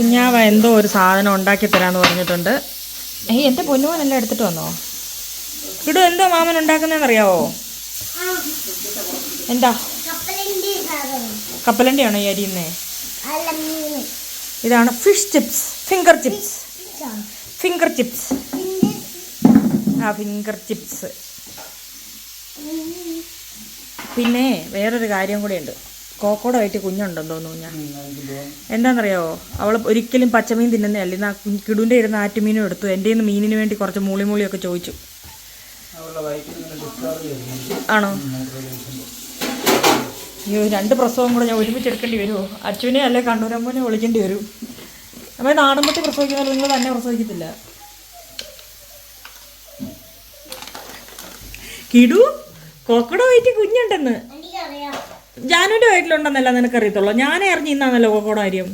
കുഞ്ഞാവ എന്തോ ഒരു സാധനം ഉണ്ടാക്കി തരാന്ന് പറഞ്ഞിട്ടുണ്ട്. ഏയ് എന്റെ പൊന്നുമോനെല്ലാം എടുത്തിട്ട് വന്നോ? ഇടു എന്തോ മാമൻ ഉണ്ടാക്കുന്നതെന്ന് അറിയാവോ എന്താ? കപ്പലണ്ടിയാണോ ഈ അരിയുന്നേ ഇതാണ് fish chips finger chips finger chips ആ ഫിംഗർ ചിപ്സ് പിന്നെ വേറൊരു കാര്യം കൂടെയുണ്ട്. കോക്കോടെ ആയിട്ട് കുഞ്ഞുണ്ടെന്ന് തോന്നുന്നു ഞാൻ എന്താണെന്നറിയാവോ അവൾ ഒരിക്കലും പച്ചമീൻ തിന്നുന്നതല്ല ഇന്ന് ആ കിടുവിന്റെ ഇരുന്ന് ആറ്റുമീനും എടുത്തു. എന്റെ നിന്ന് മീനിന് വേണ്ടി കുറച്ച് മൂളി മൂളിയൊക്കെ ചോദിച്ചു. ആണോ? അയ്യോ രണ്ട് പ്രസവം കൂടെ ഞാൻ ഒരുമിച്ച് എടുക്കേണ്ടി വരുമോ അച്ഛനെ അല്ലെ കണ്ണൂരമ്മനെ വിളിക്കേണ്ടി വരും? നമ്മൾ നാടൻപട്ടി പ്രസവിക്കുന്നത് നിങ്ങൾ തന്നെ പ്രസവിക്കത്തില്ല. കിടു കോക്കട വയറ്റി കുഞ്ഞുണ്ടെന്ന് എനിക്കറിയാം വീട്ടിലുണ്ടെന്നല്ല നിനക്ക് അറിയത്തുള്ളൂ ഞാനേ അറിഞ്ഞു ഇന്നാന്നല്ലോ കോക്കോട കാര്യം.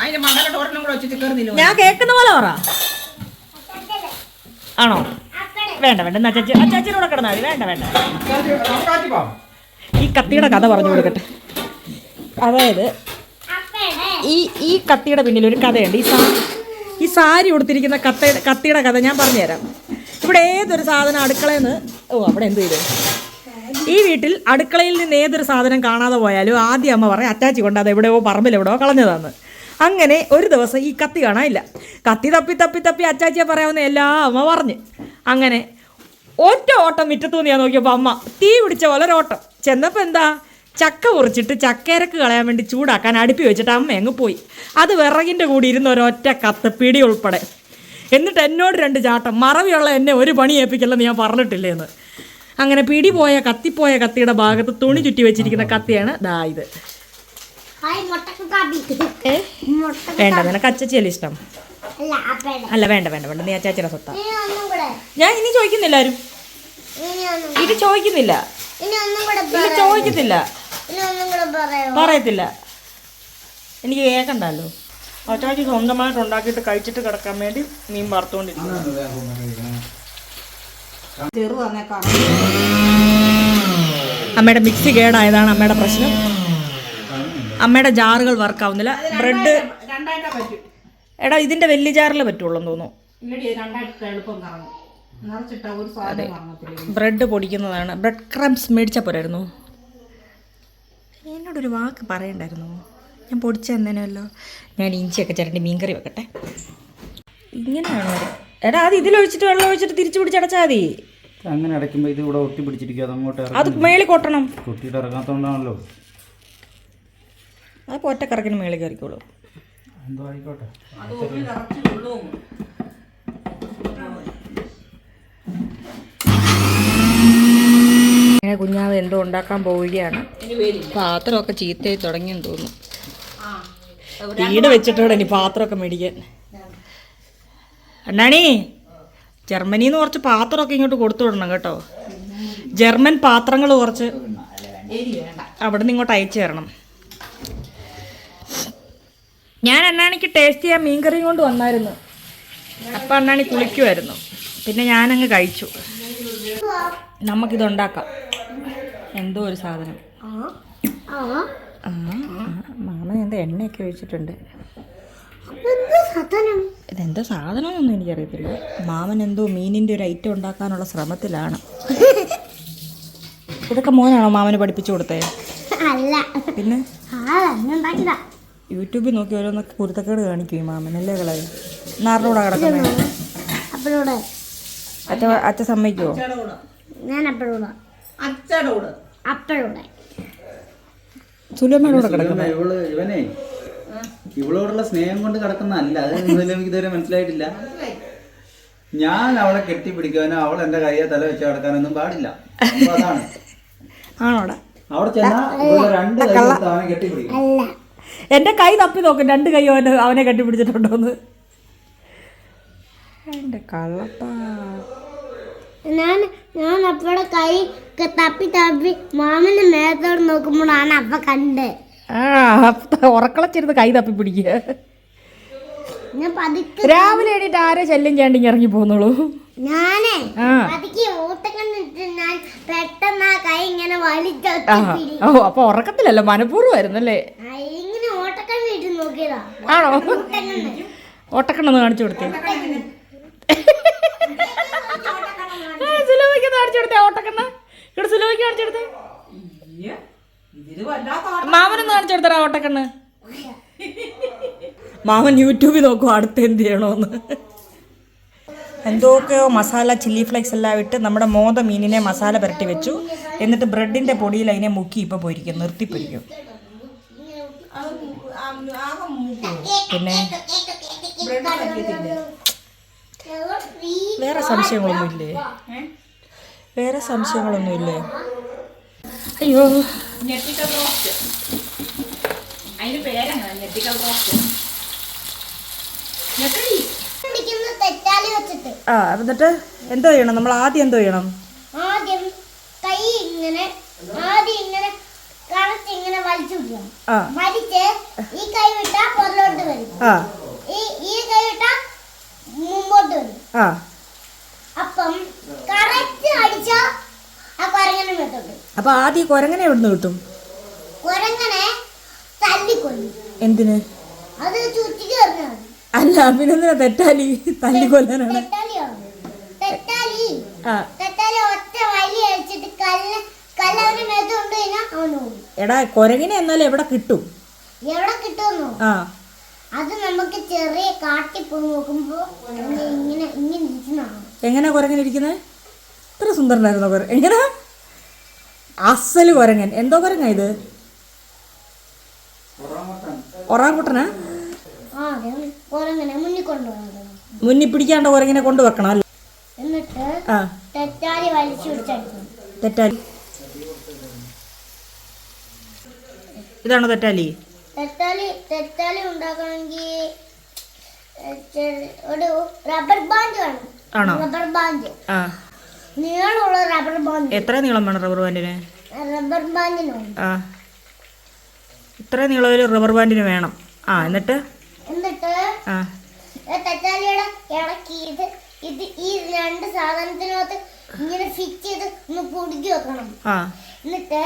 അതിന്റെ മകളുടെ ഒരെണ്ണം കൂടെ വെച്ചിട്ട് കയറുന്നില്ല ഞാൻ കേക്കുന്ന പോലെ പറ. ആണോ? വേണ്ട വേണ്ട. എന്നാ അച്ചാച്ചി കൂടെ കിടന്നാൽ മതി. വേണ്ട വേണ്ട. ഈ കത്തിയുടെ കഥ പറഞ്ഞു കൊടുക്കട്ടെ. അതായത് ഈ ഈ കത്തിയുടെ പിന്നിൽ ഒരു കഥയുണ്ട്. ഈ സാ ഈ സാരി ഉടുത്തിരിക്കുന്ന കത്തയുടെ കത്തിയുടെ കഥ ഞാൻ പറഞ്ഞുതരാം. ഇവിടെ ഏതൊരു സാധനം അടുക്കളയിൽ നിന്ന് ഓ അവിടെ എന്ത് ചെയ്തു? ഈ വീട്ടിൽ അടുക്കളയിൽ നിന്ന് ഏതൊരു സാധനം കാണാതെ പോയാലും ആദ്യം അമ്മ പറയും അറ്റാച്ചി കൊണ്ട് അത് എവിടെയോ പറമ്പിൽ എവിടെയോ കളഞ്ഞതാന്ന്. അങ്ങനെ ഒരു ദിവസം ഈ കത്തി കാണാനില്ല. കത്തി തപ്പി തപ്പി തപ്പി അച്ചാച്ചിയെ പറയാവുന്ന എല്ലാ അമ്മ പറഞ്ഞ്. അങ്ങനെ ഒറ്റ ഓട്ടം മുറ്റത്തുനിന്ന് ഞാൻ നോക്കിയപ്പോൾ അമ്മ തീ പിടിച്ച പോലെ ഒരു ഓട്ടം. ചെന്നപ്പോൾ എന്താ? ചക്ക മുറിച്ചിട്ട് ചക്കരക്ക് കളയാൻ വേണ്ടി ചൂടാക്കാൻ അടുപ്പി വെച്ചിട്ട് അമ്മ അങ്ങ് പോയി. അത് വിറകിന്റെ കൂടി ഇരുന്ന ഒരൊറ്റ കത്ത് പിടി ഉൾപ്പെടെ. എന്നിട്ട് എന്നോട് രണ്ട് ചാട്ടം. മറവിയുള്ള എന്നെ ഒരു പണി ഏൽപ്പിക്കല്ലെന്ന് ഞാൻ പറഞ്ഞിട്ടില്ലേന്ന്. അങ്ങനെ പിടിപോയ കത്തിപ്പോയ കത്തിയുടെ ഭാഗത്ത് തുണി ചുറ്റി വെച്ചിരിക്കുന്ന കത്തിയാണ് ദാ ഇത്. വേണ്ട നിനക്ക് അച്ചച്ചിയല്ലേ ഇഷ്ടം? അല്ല വേണ്ട വേണ്ട വേണ്ട. നീ അച്ചാച്ചിയുടെ സ്വത്താ. ഞാൻ ഇനി ചോദിക്കുന്നില്ല ആരും. ഇത് ചോദിക്കുന്നില്ല. ചോദിക്കത്തില്ല പറയത്തില്ല. എനിക്ക് കേൾക്കണ്ടല്ലോ അച്ചാച്ചി സ്വന്തമായിട്ട് ഉണ്ടാക്കിയിട്ട് കഴിച്ചിട്ട് കിടക്കാൻ വേണ്ടി മീൻ വറുത്തുകൊണ്ടിരിക്കുന്നു അമ്മയുടെ മിക്സി കേടായതാണ് അമ്മയുടെ പ്രശ്നം. അമ്മയുടെ ജാറുകൾ വർക്കാവുന്നില്ല ബ്രെഡ് എടാ ഇതിന്റെ വലിയ ജാറിൽ പറ്റുള്ളൂ തോന്നുന്നു. അതെ. ബ്രെഡ് പൊടിക്കുന്നതാണ്. ബ്രെഡ് ക്രംസ് മേടിച്ച പോരായിരുന്നു. എന്നോടൊരു വാക്ക് പറയണ്ടായിരുന്നു. ഞാൻ പൊടിച്ച് തന്നേനല്ലോ. ഞാൻ ഇഞ്ചിയൊക്കെ ചിരണ്ടി മീൻകറി വെക്കട്ടെ. ഇങ്ങനെയാണോ? എടാ അത് ഇതിലൊഴിച്ചിട്ട് വെള്ളം ഒഴിച്ചിട്ട് തിരിച്ചു പിടിച്ചടച്ചാൽ മതി. അങ്ങനെ അടയ്ക്കുമ്പോൾ ഇത് ഇവിടെ ഒട്ടി പിടിച്ചിരിക്കും അത് അങ്ങോട്ട് അത് മേളിൽ കൊട്ടണം. കൊട്ടിയിട്ട് ഇറങ്ങാത്തോണ്ടാണല്ലോ. അത് ഒറ്റക്കറക്കിന് മേളിൽ കയറിക്കോളൂ. എന്തോ ആയിക്കോട്ടെ. അങ്ങനെ കുഞ്ഞാവ് എന്തോ ഉണ്ടാക്കാൻ പോവുകയാണ്. പാത്രമൊക്കെ ചീത്തയായി തുടങ്ങിയെന്ന് തോന്നുന്നു. വീട് വെച്ചിട്ടോടെ ഇനി പാത്രമൊക്കെ മേടിക്കാൻ. അണ്ണാണി ജർമ്മനിന്ന് നിന്ന് കുറച്ച് പാത്രമൊക്കെ ഇങ്ങോട്ട് കൊടുത്തു വിടണം കേട്ടോ. ജർമ്മൻ പാത്രങ്ങൾ കുറച്ച് അവിടെ നിന്ന് ഇങ്ങോട്ട് അയച്ചു തരണം. ഞാൻ അണ്ണാണിക്ക് ടേസ്റ്റ് ചെയ്യാൻ മീൻകറിയും കൊണ്ട് വന്നായിരുന്നു. അപ്പം അണ്ണാണി കുളിക്കുമായിരുന്നു പിന്നെ ഞാനങ്ങ് കഴിച്ചു. നമുക്കിതുണ്ടാക്കാം. എന്തോ ഒരു സാധനം. ആ, എന്താ എണ്ണയൊക്കെ ഒഴിച്ചിട്ടുണ്ട്. ഇതെന്താ സാധനം? ഇതെന്തോ സാധനമൊന്നും എനിക്കറിയത്തില്ല. മാമൻ എന്തോ മീനിന്റെ ഒരു ഐറ്റം ഉണ്ടാക്കാനുള്ള ശ്രമത്തിലാണ്. ഇതൊക്കെ മോനാണോ മാമന് പഠിപ്പിച്ചു കൊടുത്തേ? അല്ല. പിന്നെ? യൂട്യൂബിൽ നോക്കി ഓരോന്നൊക്കെ കുരുത്തക്കേട് കാണിക്കും ഈ മാമൻ അല്ലേ കളയെ നാറിലൂടെ കിടക്കുന്നത് അച്ഛ അച്ഛ സമ്മതിക്കുമോ ഞാൻ അപ്പഴോട് അപ്പഴോടെ കിടക്കുന്നത് ഇവൾ ഇവനെ ഇവളോടുള്ള സ്നേഹം കൊണ്ട് കിടക്കുന്നതല്ല അത് എനിക്ക് ഇതുവരെ മനസ്സിലായിട്ടില്ല. ഞാൻ അവളെ കെട്ടിപ്പിടിക്കാനോ അവൾ എന്റെ കയ്യെ തല വെച്ച് കിടക്കാനൊന്നും പാടില്ല. അപ്പൊ അതാണ്. ആണോടാ? അവിടെ ചെന്നാ ഇവളെ രണ്ട് കൈ കൊടുത്ത് അവനെ കെട്ടിപ്പിടിക്കും. എന്റെ കൈ തപ്പി നോക്കും. രണ്ട് കൈ അവനെ അവനെ കെട്ടിപ്പിടിച്ചിട്ടുണ്ടോന്ന്. എന്റെ കള്ളപ്പാ. ഞാൻ ഞാൻ അപ്പോഴെ കൈ ഒക്കെ തപ്പി തപ്പി മാമന് മേത്തോട് നോക്കുമ്പോഴാണ് അപ്പ കണ്ട്. ആ അപ്പൊ ഉറക്കളച്ചിരുന്ന് കൈ തപ്പി പിടിക്കുക. ഞാൻ പതുക്കെ രാവിലെ എണീറ്റ് ആരെ ശല്യം ചെയ്യാണ്ട് ഇറങ്ങി പോന്നോളൂ. ഞാനേ ആ. പതുക്കെ ഓട്ടം കണ്ടിട്ട് ഞാൻ പെട്ടെന്ന് ആ കൈ ഇങ്ങനെ വലിച്ചു ആ ഓ അപ്പൊ ഉറക്കത്തിലല്ല? മനഃപൂർവമായിരുന്നല്ലേ? ഇങ്ങനെ ഓട്ടക്കണ്ണ് നോക്കിയതാ. ആണോ? ഓട്ടക്കണ്ണ് ഒട്ടക്കണ്ണെന്ന് കാണിച്ചു കൊടുത്തേ. സുലോയ്ക്ക് കാണിച്ചു കൊടുത്തേ ഓട്ടക്കണ്ണ. ഇവിടെ സുലോയ്ക്ക് മാമനൊന്ന് കാണിച്ചു ഓട്ടക്കണ്ണ്. മാമൻ യൂട്യൂബിൽ നോക്കും അടുത്ത് എന്ത് ചെയ്യണോന്ന്. എന്തൊക്കെയോ മസാല ചില്ലി ഫ്ലേക്സ് എല്ലാം ഇട്ട് നമ്മുടെ മോത മീനിനെ മസാല പുരട്ടി വെച്ചു. എന്നിട്ട് ബ്രെഡിന്റെ പൊടിയിൽ അതിനെ മുക്കി ഇപ്പൊ പൊരിക്കും നിർത്തി പൊരിക്കും. പിന്നെ? വേറെ സംശയങ്ങളൊന്നും ഇല്ലേ വേറെ സംശയങ്ങളൊന്നുമില്ലേ? അയ്യോ. ആ എന്നിട്ട് എന്തോ ചെയ്യണം? നമ്മൾ ആദ്യം എന്തോ ചെയ്യണം? ആദ്യം കൈ ഇങ്ങനെ ആദ്യം ഇങ്ങനെ ഇങ്ങനെ വലിച്ചു വലിച്ച് ഈ കൈ വിട്ടാ പുറത്തോട്ട് വരും. ഈ കൈ വിട്ടാ മുമ്പോട്ട് വരും. അപ്പം കറക്റ്റ് അടിച്ചാ ആ കുരങ്ങനെ മെത്തോട്ട് അപ്പൊ ആദ്യം കൊരങ്ങനെ കുരങ്ങനെ എവിടുന്ന് കിട്ടും? കുരങ്ങനെ എന്തിന്? അല്ല പിന്നെന്തിനാ തെറ്റാലി തല്ലിക്കൊല്ലാനാണ്? കൊല്ലാനാണ് എടാ കൊരങ്ങിനെ എന്നാലും എവിടെ കിട്ടും? എവിടെ കിട്ടുമെന്നോ? ആ. അത് നമുക്ക് ചെറിയ കാട്ടി പോയി നോക്കുമ്പോ ഇങ്ങനെ ഇങ്ങനെ ഇരിക്കുന്നതാണ് എങ്ങനെ കുരങ്ങൻ ഇരിക്കുന്നത് ഇത്ര സുന്ദരനായിരുന്നു കുര എങ്ങനെ? അസൽ കുരങ്ങൻ എന്തോ കുരങ്ങ ഇത്? ഒറാങ്കുട്ടനാ? ആ പിടിക്കാണ്ട് കുരങ്ങനെ മുന്നിൽ കൊണ്ടുപോകുന്നത്. മുന്നിൽ പിടിക്കാണ്ട കുരങ്ങിനെ കൊണ്ടുവെക്കണം അല്ലേ? എന്നിട്ട് തെറ്റാലി വലിച്ചു പിടിച്ചടിക്കണം തെറ്റാലി ഇതാണോ തെറ്റാലി? തെറ്റാലി തെറ്റാലി ഉണ്ടാക്കണമെങ്കിൽ ഒരു റബ്ബർ ബാൻഡ് വേണം. ആണോ? റബ്ബർ ബാൻഡ് ആ. നീളമുള്ള റബ്ബർ ബാൻഡ് എത്ര നീളം വേണം റബ്ബർ ബാൻഡിന് റബ്ബർ ബാൻഡിന് ആ. ഇത്ര നീളത്തിൽ റബ്ബർ ബാൻഡിന് വേണം. ആ എന്നിട്ട്? എന്നിട്ട് ആ. ഈ തെറ്റാലിയുടെ ഇടയ്ക്ക് ഇത് ഇത് ഈ രണ്ട് സാധനത്തിനകത്ത് ഇങ്ങനെ ഫിറ്റ് ചെയ്ത് ഒന്ന് കുടുക്കി വെക്കണം. ആ. എന്നിട്ട്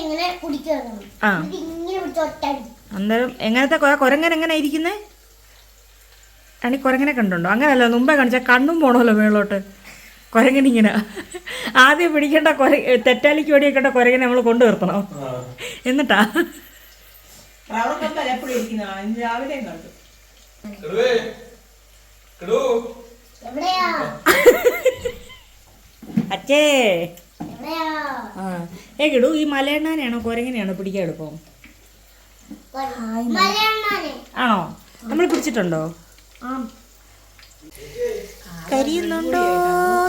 ഇങ്ങനെ കുടുക്കി വെക്കണം. ആ. ഇത് ഇങ്ങനെ പിടിച്ച് ഒറ്റ അന്നേരം എങ്ങനത്തെ കൊരങ്ങനെങ്ങനെ കുരങ്ങൻ എങ്ങനെ ഇരിക്കുന്നേ? അണി കുരങ്ങനെ കണ്ടുണ്ടോ അങ്ങനല്ല മുമ്പേ കാണിച്ചാൽ കണ്ണും പോണമല്ലോ മേളോട്ട് കുരങ്ങനിങ്ങനെ. ആദ്യം പിടിക്കേണ്ട കുര തെറ്റാലിക്ക് വേടിയേക്കേണ്ട കുരങ്ങനെ നമ്മൾ കൊണ്ടു നിർത്തണം. എന്നിട്ടാ? അച്ഛേ. ഏ കിടു ഈ മലയണ്ണാനെയാണോ? കുരങ്ങനെയാണോ പിടിക്കാൻ എളുപ്പം? മലയണ്ണാനെ. ആണോ? നമ്മൾ പിടിച്ചിട്ടുണ്ടോ? കരിയുന്നുണ്ടോ?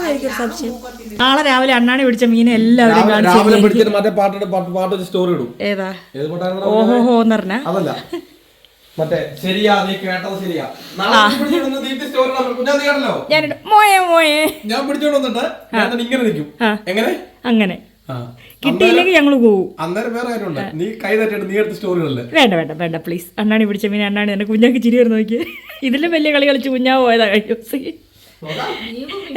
എനിക്കൊരു സംശയം. നാളെ രാവിലെ അണ്ണാണി പിടിച്ച മീനെ എല്ലാവരും രാവിലെ കാണിച്ചു സ്റ്റോറി ഇടും. ഏതാ? ഏത് പാട്ടാണ് ഓഹോ എന്ന് പറഞ്ഞ? അതല്ല. മറ്റേ ശരിയാ നീ കേട്ടത് ശരിയാ. ഞാനിട്ട് മോയെ മോയെ. ഞാൻ പിടിച്ചോണ്ട് വന്നിട്ട് ഞാൻ ഇങ്ങനെ നിൽക്കും. എങ്ങനെ? അങ്ങനെ. ആ. കിട്ടിയില്ലെങ്കിൽ ഞങ്ങൾ പോകും അന്നേരം വേറെ കാര്യമുണ്ട്. നീ കൈ തട്ടിയിട്ട് നീ എടുത്ത സ്റ്റോറികളല്ലേ വേണ്ട വേണ്ട വേണ്ട പ്ലീസ് അണ്ണാണി പിടിച്ച മീൻ അണ്ണാണി എന്നെ കുഞ്ഞാക്ക് ചിരി വരുന്ന നോക്കിയേ. ഇതിലും വലിയ കളി കളിച്ച് കുഞ്ഞാ പോയതാ കഴിഞ്ഞ ദിവസം.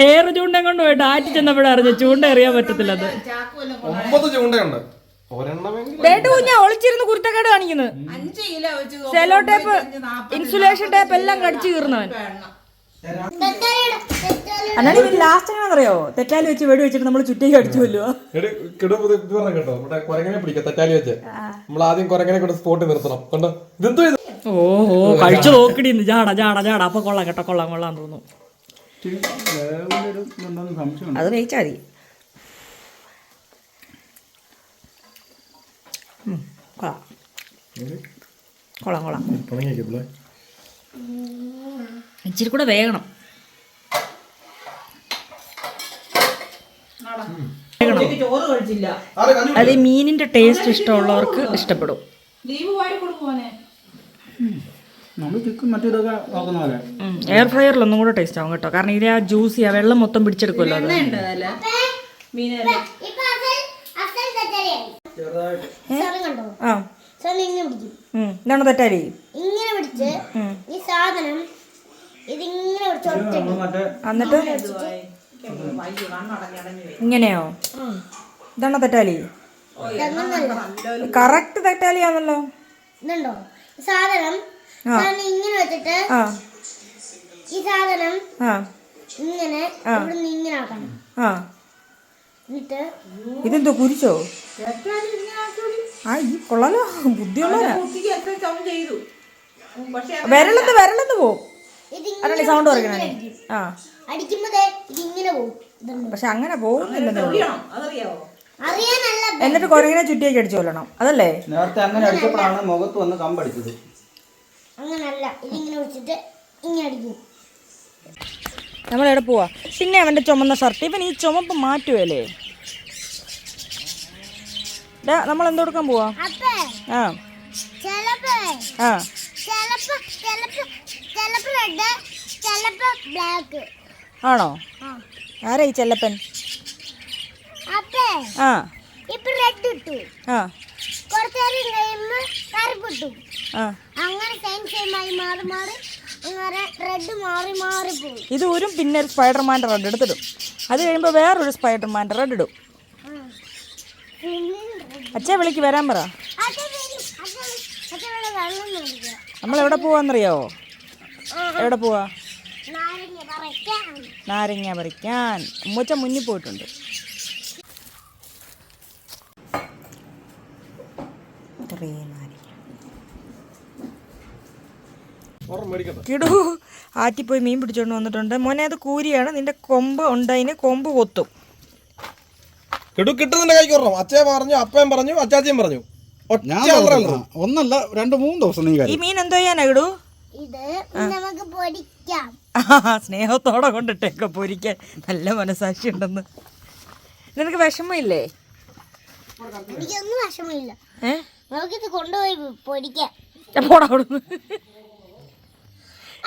ഏറെ ചൂണ്ട കൊണ്ട് പോയിട്ട് ആറ്റി ചെന്നപ്പോഴാ അറിഞ്ഞു ചൂണ്ട എറിയാൻ പറ്റത്തില്ല അത്. ഒമ്പത് ചൂണ്ടയുണ്ട്. വേണ്ട കുഞ്ഞാ ഒളിച്ചിരുന്ന് കുരുത്തക്കേട് കാണിക്കുന്നു. അഞ്ച് കിലോ വെച്ച് സെലോ ടേപ്പ് ഇൻസുലേഷൻ ടേപ്പ് എല്ലാം കടിച്ചു കീറുന്നവൻ എണ്ണ തെറ്റാലിയുടെ ലാസ്റ്റ് എങ്ങനെ എങ്ങനെയാണെന്നറിയോ തെറ്റാലി വെച്ച് വെടി വെച്ചിട്ട് നമ്മൾ ചുറ്റേക്ക് അടിച്ചു എടി, കിടു ഇത് ഇത് പറഞ്ഞ കേട്ടോ നമ്മുടെ കുരങ്ങനെ പിടിക്കാം തെറ്റാലി വെച്ച്. നമ്മൾ ആദ്യം കുരങ്ങനെ കൊണ്ട് സ്പോട്ട് നിർത്തണം. കണ്ടോ? ഇതെന്തോ ഇത്? ഓഹോ കഴിച്ചു നോക്കിടി ജാട ജാട ജാട. അപ്പൊ കൊള്ളാം കേട്ടോ കൊള്ളാം കൊള്ളാം തോന്നുന്നു. അത് കഴിച്ചാൽ മതി. ഉം, കൊള്ളാം. കൊള്ളാം കൊള്ളാം. ഇച്ചിരി കൂടെ വേഗണം ഉച്ചയ്ക്ക് ചോറ് കഴിച്ചില്ല. അത് മീനിന്റെ ടേസ്റ്റ് ഇഷ്ടമുള്ളവർക്ക് ഇഷ്ടപ്പെടും. എയർ ഫ്രയറിൽ ഒന്നും കൂടെ ടേസ്റ്റ് ആവും കേട്ടോ. കാരണം ഇതിലെ ആ ജ്യൂസി ആ വെള്ളം മൊത്തം പിടിച്ചെടുക്കുമല്ലോ അത്. ആ. ഇതാണ് തെറ്റാലി ഇങ്ങനെ പിടിച്ച് ഈ സാധനം ഇതിങ്ങനെ പിടിച്ച് എന്നിട്ട്? ഇങ്ങനെയോ? ഇതാണോ തെറ്റാലി കറക്റ്റ് തെറ്റാലിയാണല്ലോ ഇതുണ്ടോ? ഈ സാധനം സാധനം ഇങ്ങനെ വെച്ചിട്ട് ഈ സാധനം ഇങ്ങനെ ഇങ്ങനെ ആക്കണം. ആ. ഇതെന്തോ കുരിച്ചോ ആ ഈ കൊള്ളാലോ. ബുദ്ധിയുള്ളവരാ വരളന്ന് വരളന്ന് വിരലെന്ന് വിരലെന്ന് പോവും അതാണ് സൗണ്ട് കുറയ്ക്കണേ ആ. അടിക്കുമ്പോ ദേ ഇതിങ്ങനെ പോകും പക്ഷെ അങ്ങനെ പോകുന്നില്ലെന്നേ എന്നിട്ട് കുരങ്ങിനെ ചുറ്റിയൊക്കെ അടിച്ചു കൊല്ലണം. അതല്ലേ? നേരത്തെ അങ്ങനെ അടിച്ചപ്പോഴാണ് മുഖത്ത് വന്ന് കമ്പടിച്ചത്. അങ്ങനല്ല. ഇതിങ്ങനെ വെച്ചിട്ട് ഇങ്ങനെ അടിക്കും. നമ്മളെവിടെ പോവാ? പിന്നെ അവന്റെ ചുമന്ന ഷർട്ട്. ഇവൻ ഈ ചുമപ്പ് മാറ്റുവല്ലേ? നമ്മൾ എന്തെടുക്കാൻ പോവാ? അപ്പേ. ആ. ആ. ആണോ? ആരാ ഈ ചെല്ലപ്പൻ? ആ. റെഡ് ഇട്ടു. ആ. കുറച്ചു നേരം കറുപ്പ് ഇട്ടു. ആ. അങ്ങനെ സെയിം സെയിം ആയി മാറി മാറി അങ്ങനെ റെഡ് മാറി മാറി പോകും ഇത് ഊരും പിന്നെ ഒരു സ്പൈഡർമാന്റെ റെഡ് എടുത്തിടും. അത് കഴിയുമ്പോൾ വേറൊരു സ്പൈഡർമാന്റെ റെഡ് ഇടും. അച്ഛാ വിളിക്ക് വരാൻ പറ. നമ്മൾ എവിടെ പോവാന്നറിയാവോ എവിടെ പോവാ? നാരങ്ങ പറിക്കാൻ. ഉമ്മച്ച മുന്നിൽ പോയിട്ടുണ്ട്. കിടു. ആറ്റിപ്പോയി മീൻ പിടിച്ചോണ്ട് വന്നിട്ടുണ്ട്. മോനെ അത് കൂരിയാണ്. നിന്റെ കൊമ്പ് ഉണ്ടതിന് കൊമ്പ് കൊത്തും. കിടു കിട്ടുന്നുണ്ട് കൈക്ക് ഒരെണ്ണം. അച്ഛൻ പറഞ്ഞു അപ്പയും പറഞ്ഞു അച്ചാച്ചയും പറഞ്ഞു. ഞാൻ ഒന്നല്ല രണ്ട് മൂന്ന് ദിവസം നീ ഈ കാര്യം മീൻ എന്തോ ചെയ്യാനാ ഇടൂ ഇത് നമുക്ക് പൊടിക്കാം സ്നേഹത്തോടെ കൊണ്ടിട്ടേക്ക പൊരിക്കാൻ. നല്ല മനസാക്ഷി ഉണ്ടെന്ന്. നിനക്ക് വിഷമമില്ലേ? എനിക്കൊന്നും വിഷമമില്ല. ഏ? നമുക്കിത് കൊണ്ടുപോയി പൊടിക്കാം ഞാൻ പോടാ അവിടുന്ന്.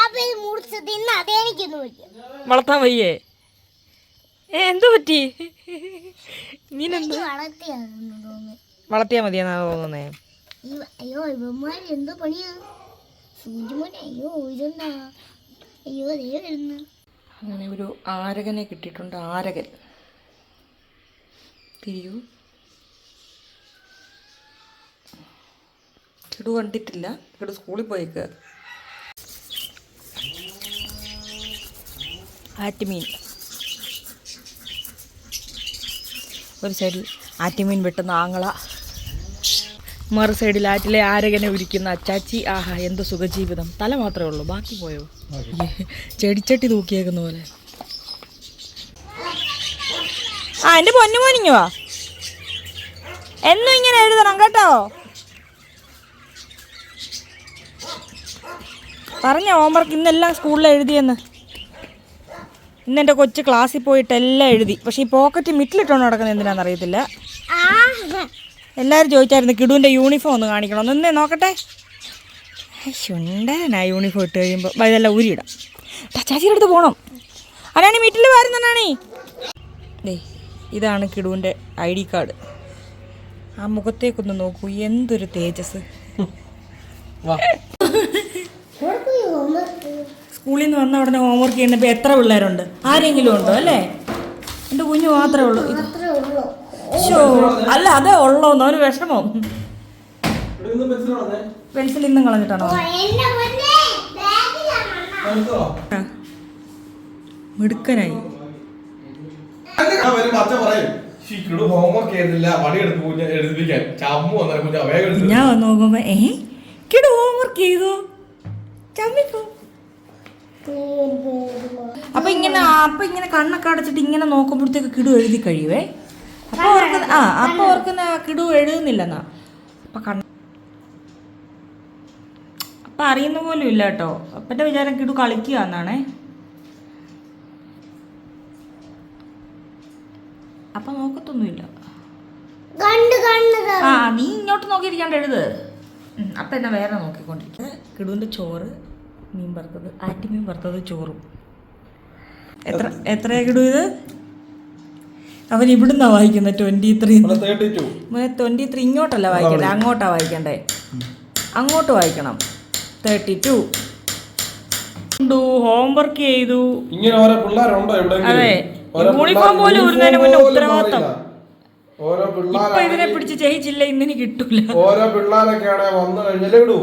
അപ്പൊ ഇത് മുറിച്ച് തിന്ന് അതെനിക്കൊന്ന് പൊടിക്കാം വളർത്താൻ വയ്യേ? എന്തോ പറ്റി? വളർത്തിയാ മതിയെന്നാ തോന്നുന്നേ. അയ്യോ ഇവന്മാർ എന്തോ പണിയാ? സൂചിമോനെ അയ്യോ അയ്യോ ദേ വരുന്നു. അങ്ങനെ ഒരു ആരകനെ കിട്ടിയിട്ടുണ്ട് ആരകൻ. തിരിയൂ. കിടു കണ്ടിട്ടില്ല കിടു സ്കൂളിൽ പോയേക്ക്. ആറ്റുമീൻ. ഒരു സൈഡിൽ ആറ്റുമീൻ വെട്ടുന്ന ആങ്ങള. മറു സൈഡിൽ ആറ്റിലെ ആരകനെ ഉരിക്കുന്ന അച്ചാച്ചി. ആഹാ എന്ത് സുഖജീവിതം. തല മാത്രമേ ഉള്ളൂ ബാക്കി പോയോ? ചെടിച്ചട്ടി തൂക്കിയേക്കുന്ന പോലെ. ആ എന്റെ പൊന്നു മോനിങ്ങുവാ എന്നും ഇങ്ങനെ എഴുതണം കേട്ടോ. പറഞ്ഞ ഹോംവർക്ക് ഇന്നെല്ലാം സ്കൂളിൽ എഴുതിയെന്ന്. ഇന്ന് എന്റെ കൊച്ചു ക്ലാസ്സിൽ പോയിട്ട് എല്ലാം എഴുതി. പക്ഷെ ഈ പോക്കറ്റ് മിറ്റിലിട്ടോ നടക്കുന്നത് എന്തിനാണെന്ന് അറിയത്തില്ല. ആ എല്ലാവരും ചോദിച്ചായിരുന്നു കിടുവിന്റെ യൂണിഫോം ഒന്ന് കാണിക്കണം ഒന്നേ നോക്കട്ടെ. ശുണ്ടനാ യൂണിഫോം ഇട്ട് കഴിയുമ്പോൾ ഇതെല്ലാം ഊരിയിടാം. ചാച്ചിയുടെ അടുത്ത് പോകണം അനാണി വീട്ടിൽ വരുന്നതാണേ ദേ ഇതാണ് കിടുവിന്റെ ഐ ഡി കാർഡ്. ആ മുഖത്തേക്കൊന്ന് നോക്കൂ എന്തൊരു തേജസ്. വാ. സ്കൂളിൽ നിന്ന് വന്ന ഉടനെ ഹോംവർക്ക് ചെയ്യുന്നപ്പോൾ എത്ര പിള്ളേരുണ്ട്? ആരെങ്കിലും ഉണ്ടോ അല്ലേ? എന്റെ കുഞ്ഞു മാത്രമേ ഉള്ളൂ. അല്ല അതേ ഉള്ളോന്ന് ഒരു വിഷമം. പെൻസിൽ ഇന്നും കളഞ്ഞിട്ടാണോ? മിടുക്കനായി. ഞാൻ വരുമ്പോ അച്ഛൻ പറയും. "ശ്ശി, കിടു homework ചെയ്തില്ല വടിയെടുത്ത് കുഞ്ഞ് എഴുതിപ്പിക്കാൻ. ചമ്മു വന്നാൽ കുഞ്ഞ് വേഗം എടുത്ത് ഞാൻ വന്ന് നോക്കുമ്പോ ഏ? കിടു ഹോംവർക്ക് ചെയ്തോ? ചമ്മിപ്പോ അപ്പൊ ഇങ്ങനെ അപ്പൊ ഇങ്ങനെ കണ്ണൊക്കെ അടച്ചിട്ട് ഇങ്ങനെ നോക്കുമ്പോഴത്തേക്ക് കിടു എഴുതി കഴിയുവേ? അപ്പൊ ഓർക്കുന്ന ആ അപ്പൊ ഓർക്കുന്ന കിടു എഴുതുന്നില്ലെന്നാ. അപ്പൊ കണ്ണ അപ്പൊ അറിയുന്ന പോലും ഇല്ല കേട്ടോ. അപ്പന്റെ വിചാരം കിടു കളിക്കുക എന്നാണേ. അപ്പൊ നോക്കത്തൊന്നുമില്ല. ആ നീ ഇങ്ങോട്ട് നോക്കിയിരിക്കാണ്ട് എഴുത്. അപ്പൊ എന്നാ വേറെ നോക്കിക്കൊണ്ടിരിക്കുന്നത് കിടുവിന്റെ ചോറ് മീൻ വറുത്തത് ആറ്റുമീൻ വറുത്തത് ചോറും. എത്ര എത്രയാ കിടു ഇത്? അവൻ ഇവിടുന്നാ വായിക്കുന്നത് ട്വന്റി ത്രീ ട്വന്റി ത്രീ ഇങ്ങോട്ടല്ല വായിക്കണ്ടേ അങ്ങോട്ടാ വായിക്കണ്ടേ. അങ്ങോട്ട് വായിക്കണം. തേർട്ടി ടു ഹോംവർക്ക് ചെയ്തു. ഇങ്ങനെ ഓരോ പിള്ളേരുണ്ടോ അതെ. യൂണിഫോം പോലും ഇടുന്നതിന് മുന്നേ ഉത്തരവാദിത്തം. ഓരോ ഇപ്പൊ പിള്ളേരെ ഇതിനെ പിടിച്ച് ചെയ്യിച്ചില്ല ഇന്നിന് കിട്ടൂല. ഓരോ പിള്ളേരൊക്കെയാണെ വന്നു കഴിഞ്ഞാലേ ഇടൂ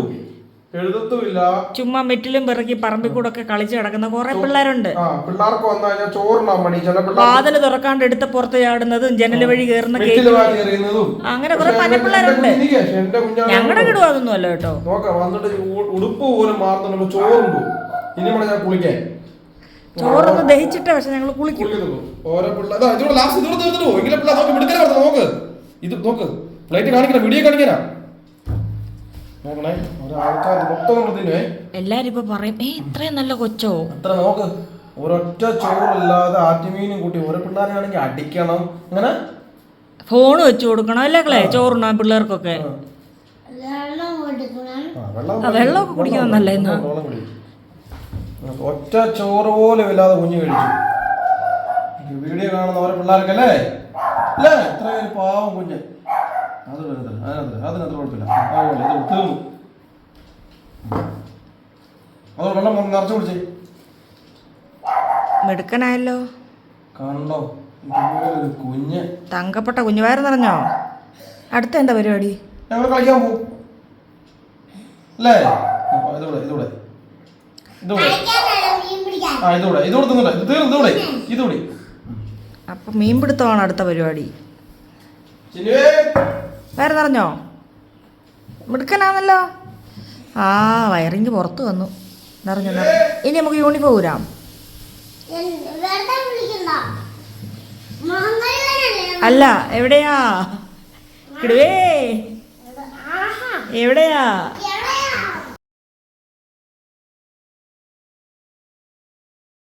എഴുതത്തുമില്ല. ചുമ്മാ മെറ്റിലും പിറക്കി പറമ്പിൽ കൂടെ ഒക്കെ കളിച്ചു കിടക്കുന്ന കുറെ പിള്ളേരുണ്ട്. പിള്ളേർക്ക് വന്നു കഴിഞ്ഞാൽ ചില വാതിൽ തുറക്കാണ്ട് എടുത്ത് പുറത്ത് ചാടുന്നതും ജനൽ വഴി കയറുന്ന അങ്ങനെ കുറെ പല പിള്ളേരുണ്ട്. ഞങ്ങളുടെ കിടുവ അതൊന്നും അല്ല കേട്ടോ. വന്നിട്ട് ഉടുപ്പ് പോലും മാറുന്നുണ്ട്. ചോറുണ്ട്? ഇനി വേണം ഞാൻ കുളിക്കാൻ. ചോറൊന്ന് ദഹിച്ചിട്ട് പക്ഷെ ഞങ്ങൾ കുളിക്കും. കുളിക്കുന്നു ഓരോ പിള്ളേർ ഇതാ, നോക്ക് നോക്ക്. ഇത് നോക്ക്. പ്ലേറ്റ് കാണിക്കണം വീഡിയോ കാണിക്കാനാ നോക്കണേ ഒരാൾക്കാർ മൊത്തം നമ്മൾ തിന്നുവേ എല്ലാരും ഇപ്പൊ പറയും ഏ ഇത്രയും നല്ല കൊച്ചോ? അത്ര നോക്ക് ഒരൊറ്റ ചോറില്ലാതെ ആറ്റുമീനും കൂട്ടി ഓരോ പിള്ളേരാണെങ്കിൽ അടിക്കണം. അങ്ങനെ ഫോൺ വെച്ചു കൊടുക്കണം അല്ലേ ക്ലേ ചോറുണ്ണാൻ പിള്ളേർക്കൊക്കെ. കൊടുക്കണം. വെള്ളമൊക്കെ കുടിക്കുന്നത് നല്ലതാ ഇന്ന്. വെള്ളം കുടി. ഒറ്റ ചോറ് പോലും ഇല്ലാതെ കുഞ്ഞു കഴിച്ചു. വീഡിയോ കാണുന്ന ഓരോ പിള്ളേർക്കല്ലേ? അല്ലേ? ഇത്രയും പാവം കുഞ്ഞ്. അത് വരുന്നത് അതിനകത്ത് അതിനകത്ത് കുഴപ്പമില്ല. അതുപോലെ ഇത് തീർന്നു അത് വെള്ളം നിറച്ചു കുടിച്ചേ. മിടുക്കനായല്ലോ. കണ്ടോ? കുഞ്ഞ്. തങ്കപ്പെട്ട കുഞ്ഞുവയറ് നിറഞ്ഞോ? അടുത്ത എന്താ പരിപാടി? ഞങ്ങൾ കളിക്കാൻ പോകും. അല്ലേ? ഇതൂടെ ഇതൂടെ ഇതൂടെ ആ ഇതൂടെ ഇതൂടെ തിന്നൂടെ. ഇത് തീർന്നു ഇതൂടെ ഇതൂടെ അപ്പൊ മീൻപിടുത്തമാണ് അടുത്ത പരിപാടി. വേറെ നിറഞ്ഞോ മിടുക്കനാണല്ലോ ആ വയറിങ് പുറത്ത് വന്നു. നിറഞ്ഞു നിറഞ്ഞു ഇനി നമുക്ക് യൂണിഫോം ഊരാം. അല്ല എവിടെയാ? കിടുവേ എവിടെയാ?